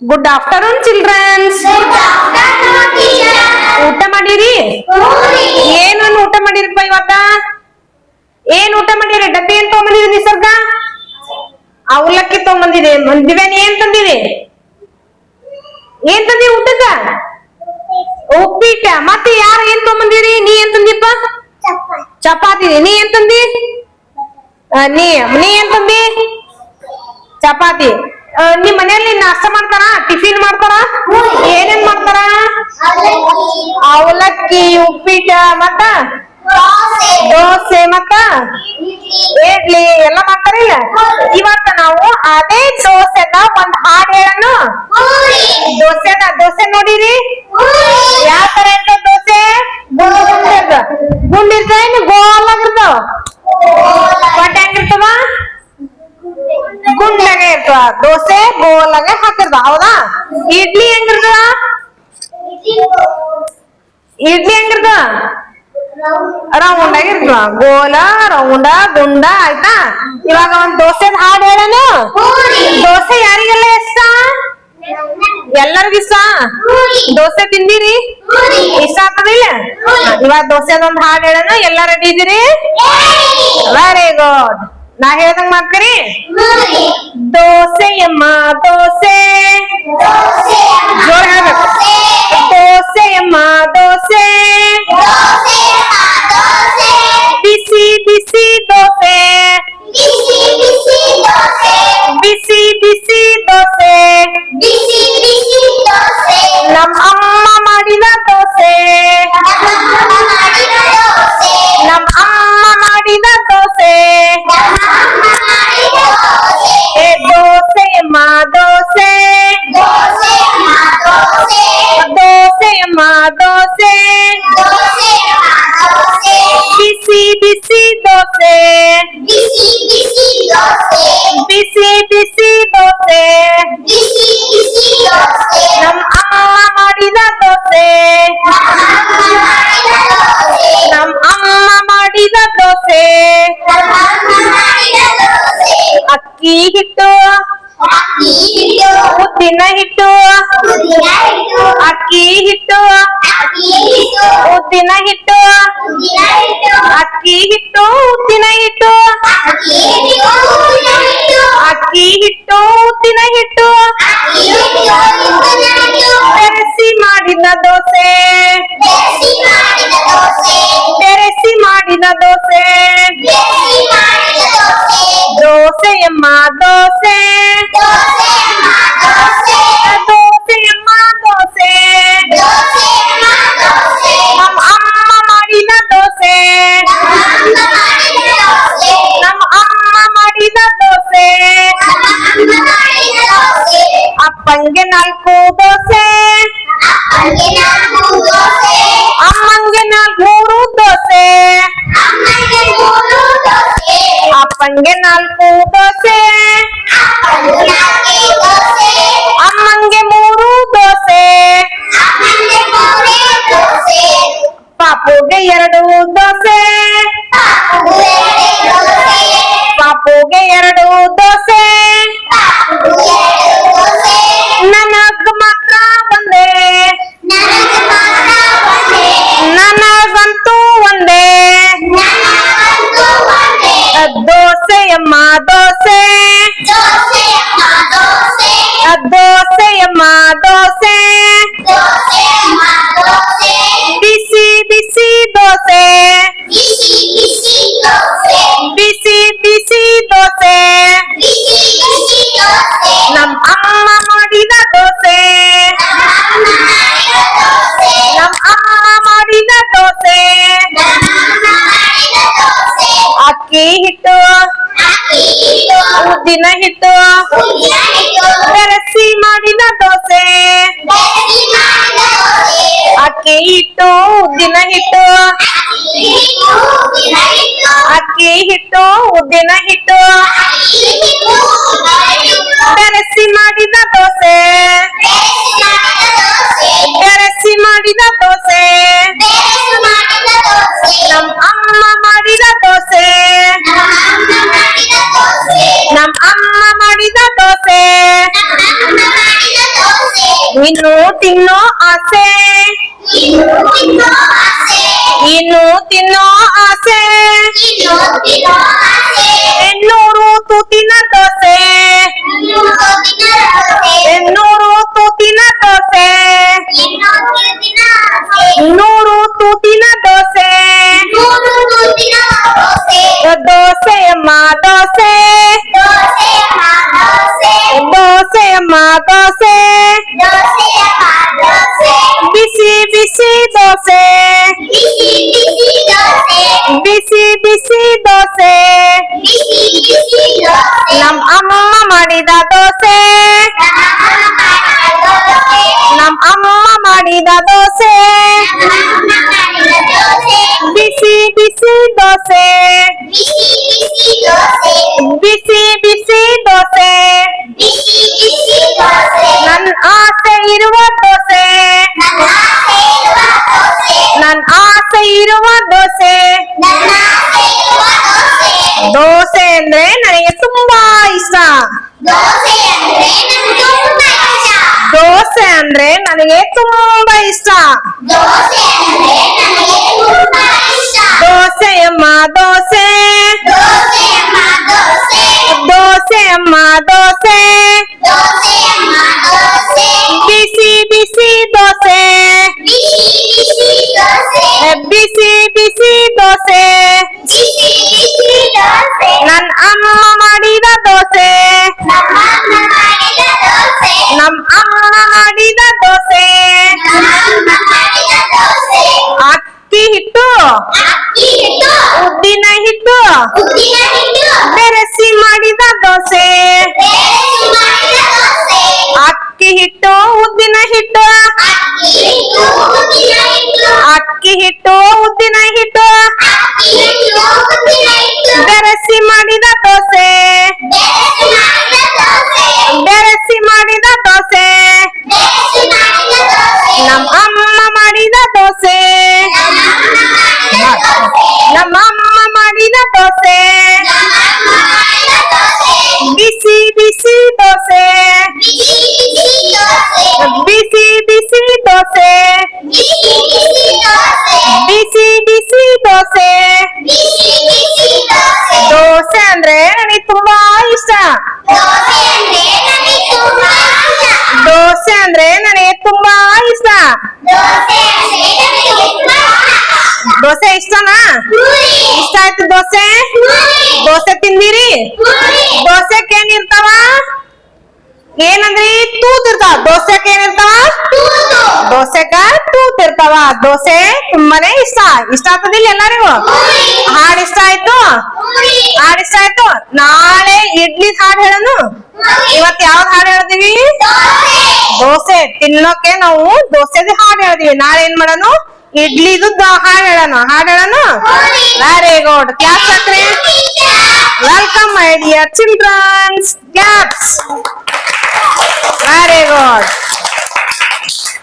Good afternoon children's ಊಟ ಮಾಡಿರಿ? ಏನು ಊಟ ಮಾಡಿರಪ್ಪ ಇವತ್ತ ಏನ್ ಊಟ ಮಾಡಿರಿ? ಡಬ್ಬಿ ಏನ್ ತಗೊಂಬಂದಿರಿ ನಿಸರ್ಗ? ಅವಲಕ್ಕಿ ತಗೊಂಬಂದಿದೆ ದಿವ್ಯಾನಿ ಏನ್ ತಂದಿರಿ? ಏನ್ ತಂದಿ ಊಟಕ್ಕ? ಉಪ್ಪಿಟ್ಟ. ಮತ್ತೆ ಯಾರು ಏನ್ ತಗೊಂಬಂದಿರಿ? ನೀ ಏನ್ ತಂದಿಪ್ಪ? ಚಪಾತಿ. ನೀ ಏನ್ ತಂದಿ? ನೀ. ನೀ ಏನ್ ತಂದಿ? ಚಪಾತಿ. ನಿಮ್ ಮನೆಯಲ್ಲಿ ನಾಷ್ಟ ಮಾಡ್ತಾರ? ಟಿಫಿನ್ ಮಾಡ್ತಾರ? ಏನೇನ್ ಮಾಡ್ತಾರ? ಅವಲಕ್ಕಿ, ಉಪ್ಪಿಟ್ಟ ಮತ್ತ? ದೋಸೆ ಮತ್ತ? ಇಡ್ಲಿ ಎಲ್ಲ ಮಾಡ್ತಾರಿಲ್ಲ ಇವತ್ತ ನಾವು ಅದೇ ದೋಸೆನ ಒಂದ್ ಹಾಡ್ ಹೇಳನು ದೋಸೆನ, ದೋಸೆ ನೋಡಿರಿ? ಗೋಲಾಗೆ ಹಾಕಿರ್ದ, ಹೌದಾ? ಇಡ್ಲಿ ಹೆಂಗಿರ್ತದ ಇಡ್ಲಿ ಹೆಂಗಿರ್ತದ ರೌಂಡ್ ಆಗಿರ್ತದ ಗೋಲ, ರೌಂಡ ದುಂಡ ಆಯ್ತಾ? ಇವಾಗ ಒಂದ್ ದೋಸೆ ಹಾಡ್ ಹೇಳನು? ದೋಸೆ ಯಾರಿಗೆಲ್ಲ ಇಷ್ಟ? ಎಲ್ಲರಿಗೂ ಇಷ್ಟ? ದೋಸೆ ತಿಂದಿರಿ? ಇಷ್ಟ ಆಗ್ತದಿಲ್ಲ ಇವಾಗ ದೋಸೆದೊಂದ್ ಹಾಡ್ ಹೇಳನು. ಎಲ್ಲ ರೆಡಿ ಇದ್ದೀರಿ ವೆರಿ ಗುಡ್ ನಾ ಹೇಳ್ದಂಗ್ ಮಾಡ್ತೀರಿ ದೋಸೆಯಮ್ಮ ದೋಸೆ ಜೋರ್ ಹೇಳ್ಬೇಕು ದೋಸೆಯಮ್ಮ ದೋಸೆ ಬಿಸಿ ಬಿಸಿ ದೋಸೆ. ಬಿಸಿ ಬಿಸಿ ದೋಸೆ. ಬಿಸಿ ಬಿಸಿ ದೋಸೆ. ನಮ್ ಅಮ್ಮ ಮಾಡಿದ ದೋಸೆ. ನಮ್ಮ ಅಮ್ಮ ಮಾಡಿದ ದೋಸೆ. ನಮ್ಮ ಅಕ್ಕಿ ಹಿಟ್ಟು ಉದ್ದಿನ ಹಿಟ್ಟು. ಉದ್ದಿನ ಹಿಟ್ಟು. ಅಕ್ಕಿ ಹಿಟ್ಟು. ಅಕ್ಕಿ ಹಿಟ್ಟು. ಉದ್ದಿನ ಹಿಟ್ಟು. ಹಿಟ್ಟು. ಅಕ್ಕಿ ಹಿಟ್ಟು ಉದ್ದಿನ ಹಿಟ್ಟು. ಅಕ್ಕಿ ಹಿಟ್ಟು ಉದ್ದಿನ ಹಿಟ್ಟು. ಅಕ್ಕಿ ಹಿಟ್ಟು ಉದ್ದಿನ ಹಿಟ್ಟು. ಅಕ್ಕಿ ಹಿಟ್ಟು ಉದ್ದಿನ ಹಿಟ್ಟು. ಬೆರೆಸಿ ಮಾಡಿದ ದೋಸೆ. ಅಪ್ಪಂಗೆ ನಾಲ್ಕು ದೋಸೆ ಅಪ್ಪನಿಗೆ ನಾಲ್ಕು ದೋಸೆ ಅಮ್ಮಂಗೆ ನಾಲ್ಕು ಮೂರು ದೋಸೆ ಅಮ್ಮನಿಗೆ ಮೂರು ದೋಸೆ ಅಪ್ಪಂಗೆ ನಾಲ್ಕು ದೋಸೆ मादो से दोसे मादो से बिसी बिसी दोसे बिसी बिसी दोसे बिसी बिसी दोसे बिसी बिसी दोसे नम अम्मा मारिद दोसे नम अम्मा मारिद दोसे नम अम्मा मारिद दोसे दोसे अक्की हिट ಉದ್ದಿನ ಹಿಟ್ಟು ಉದ್ದಿನ ಹಿಟ್ಟು ಬೆರೆಸಿ ಮಾಡಿದ ದೋಸೆ ಬೆರೆಸಿ ಮಾಡಿದ ದೋಸೆ ಅಕ್ಕಿ ಹಿಟ್ಟು ಉದ್ದಿನ ಹಿಟ್ಟು ಅಕ್ಕಿ ಹಿಟ್ಟು ಉದ್ದಿನ ಹಿಟ್ಟು ಅಕ್ಕಿ ಹಿಟ್ಟು ಉದ್ದಿನ ಹಿಟ್ಟು ಅಕ್ಕಿ ಹಿಟ್ಟು ಉದ್ದಿನ ಹಿಟ್ಟು ಬೆರೆಸಿ ಮಾಡಿದ ದೋಸೆ ಬೆರೆಸಿ ಮಾಡಿದ ದೋಸೆ ಬೆರೆಸಿ ಮಾಡಿದ ದೋಸೆ ಬೆರೆಸಿ ಮಾಡಿದ ದೋಸೆ ನಮ್ ಅಮ್ಮ ಮಾಡಿದ ದೋಸೆ ಇನ್ನು ತಿನ್ನೋ ಆಸೆ. ಇನ್ನು ತಿನ್ನೋ ಆಸೆ. ಎನ್ನೂರು ತೂತಿನ ದೋಸೆ. ಎನ್ನೂರು ತೂತಿನ ದೋಸೆ. ನೂರು ತೂತಿನ ದೋಸೆ. ಬಿಸಿ ಬಿಸಿ ದೋಸೆ ಬಿಸಿ ಬಿಸಿ ದೋಸೆ ನಮ್ ಅಮ್ಮ ಮಾಡಿದ ದೋಸೆ ನಮ್ ಅಮ್ಮ ಮಾಡಿದ ದೋಸೆ ಬಿಸಿ ಬಿಸಿ ದೋಸೆ ಬಿಸಿ ಬಿಸಿ ದೋಸೆ ನನ್ ಆಸೆ ಇರುವ ದೋಸೆ ನನ್ ಆಸೆ ಇರುವ ದೋಸೆ ದೋಸೆ ಅಂದ್ರೆ ನನಗೆ ತುಂಬಾ ಇಷ್ಟ ದೋಸೆ ಅಂದ್ರೆ ನನಗೆ ತುಂಬಾ ಇಷ್ಟ ದೋಸೆಯಮ್ಮ ದೋಸೆ ದೋಸೆಯಮ್ಮ ದೋಸೆ ಬಿಸಿ ಬಿಸಿ ದೋಸೆ ದೋಸೆ. ನಮ್ ಅಮ್ಮ ಮಾಡಿದ ದೋಸೆ. ಅಕ್ಕಿ ಹಿಟ್ಟು. ಉದ್ದಿನ ಹಿಟ್ಟು. ಬೆರೆಸಿ ಮಾಡಿದ ದೋಸೆ. ಬಿಸಿ ಬಿಸಿ ದೋಸೆ ಬಿಸಿ ಬಿಸಿ ದೋಸೆ ಬಿಸಿ ಬಿಸಿ ದೋಸೆ ಬಿಸಿ ಬಿಸಿ ದೋಸೆ ದೋಸೆ ಅಂದ್ರೆ ನನಗೆ ತುಂಬಾ ಇಷ್ಟ ದೋಸೆ ಅಂದ್ರೆ ನನಗೆ ತುಂಬಾ ಇಷ್ಟ ದೋಸೆ ಅಂದ್ರೆ ನನಗೆ ತುಂಬಾ ಇಷ್ಟ ದೋಸೆ ಅಂದ್ರೆ ನನಗೆ ತುಂಬಾ ಇಷ್ಟ ದೋಸೆ ಇಷ್ಟನಾ ಪೂರಿ ಇಷ್ಟ ಆಯ್ತು ದೋಸೆ ಪೂರಿ ದೋಸೆ ತಿಂದಿರಿ ಪೂರಿ ದೋಸೆಕ್ ಏನಿರ್ತಾವ ಏನಂದ್ರಿ? ತೂತ್ ಇರ್ತಾವ ದೋಸೆಕ್ ಏನಿರ್ತಾವ? ದೋಸೆಕ ತೂತ್ ಇರ್ತಾವ ದೋಸೆ ತುಂಬಾನೇ ಇಷ್ಟ. ಇಷ್ಟ ಆಗ್ತದಿಲ್ಲ ಎಲ್ಲರಿಗೂ? ಹಾಡ್ ಇಷ್ಟ ಆಯ್ತು? ಹಾಡ್ ಇಷ್ಟ ಆಯ್ತು? ನಾಳೆ ಇಡ್ಲಿ ಹಾಡ್ ಹೇಳನು? ಇವತ್ ಯಾವ್ದ್ ಹಾಡ್ ಹೇಳ್ತೀವಿ? ದೋಸೆ. ತಿನ್ನೋಕೆ ನಾವು ದೋಸೆದು ಹಾಡ್ ಹೇಳ್ತೀವಿ. ನಾಳೆ ಏನ್ ಮಾಡೋಣ ಇಡ್ಲಿದು ಹಾಡ್ ಹೇಳೋಣ ಹಾಡ್ ಹೇಳೋಣ ವೆರಿ ಗುಡ್ ಕ್ಲಾಸ್ ಹಾಕ್ರಿ Welcome, my dear childrens. Gaps. Very good.